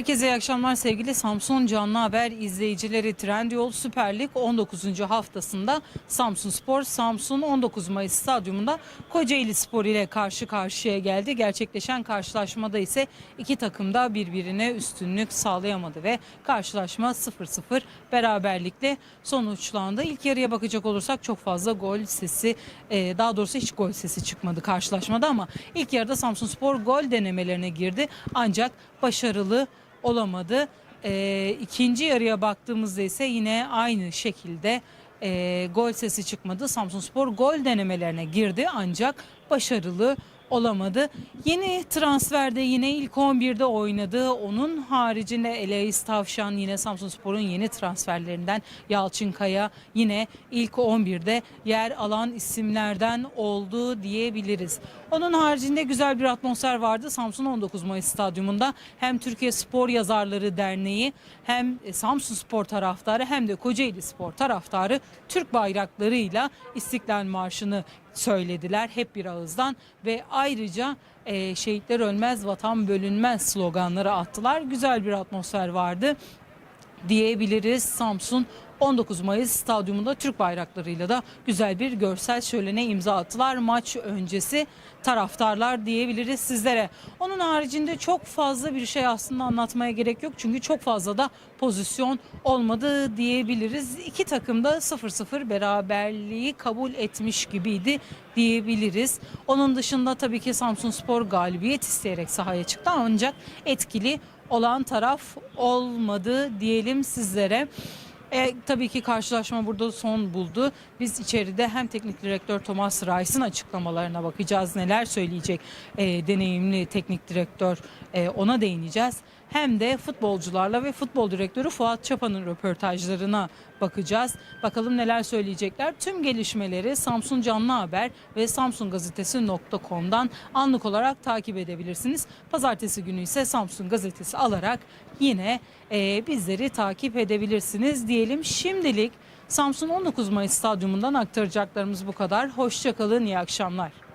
Herkese iyi akşamlar sevgili Samsun Canlı Haber izleyicileri. Trendyol Süper Lig 19. haftasında Samsun Spor Samsun 19 Mayıs stadyumunda Kocaeli Spor ile karşı karşıya geldi. Gerçekleşen karşılaşmada ise iki takım da birbirine üstünlük sağlayamadı ve karşılaşma 0-0 beraberlikle sonuçlandı. İlk yarıya bakacak olursak çok fazla gol sesi e, daha doğrusu hiç gol sesi çıkmadı karşılaşmada ama ilk yarıda Samsun Spor gol denemelerine girdi ancak başarılı olamadı. E, ikinci yarıya baktığımızda ise yine aynı şekilde e, gol sesi çıkmadı. Samsun Spor gol denemelerine girdi ancak başarılı olamadı. Yeni transferde yine ilk 11'de oynadı. Onun haricinde Eleis Tavşan yine Samsunspor'un yeni transferlerinden Yalçın Kaya yine ilk 11'de yer alan isimlerden oldu diyebiliriz. Onun haricinde güzel bir atmosfer vardı. Samsun 19 Mayıs stadyumunda hem Türkiye Spor Yazarları Derneği hem Samsun Spor taraftarı hem de Kocaeli Spor taraftarı Türk bayraklarıyla İstiklal Marşı'nı söylediler hep bir ağızdan ve ayrıca e, şehitler ölmez vatan bölünmez sloganları attılar. Güzel bir atmosfer vardı diyebiliriz. Samsun 19 Mayıs stadyumunda Türk bayraklarıyla da güzel bir görsel şölene imza attılar. Maç öncesi taraftarlar diyebiliriz sizlere. Onun haricinde çok fazla bir şey aslında anlatmaya gerek yok. Çünkü çok fazla da pozisyon olmadı diyebiliriz. İki takım da 0-0 beraberliği kabul etmiş gibiydi diyebiliriz. Onun dışında tabii ki Samsun Spor galibiyet isteyerek sahaya çıktı ancak etkili olan taraf olmadı diyelim sizlere. E, tabii ki karşılaşma burada son buldu. Biz içeride hem teknik direktör Thomas Reis'in açıklamalarına bakacağız. Neler söyleyecek e, deneyimli teknik direktör e, ona değineceğiz. Hem de futbolcularla ve futbol direktörü Fuat Çapa'nın röportajlarına bakacağız. Bakalım neler söyleyecekler. Tüm gelişmeleri Samsun Canlı Haber ve samsungazetesi.com'dan anlık olarak takip edebilirsiniz. Pazartesi günü ise Samsun Gazetesi alarak yine e, bizleri takip edebilirsiniz diyelim. Şimdilik Samsun 19 Mayıs Stadyumundan aktaracaklarımız bu kadar. Hoşçakalın, iyi akşamlar.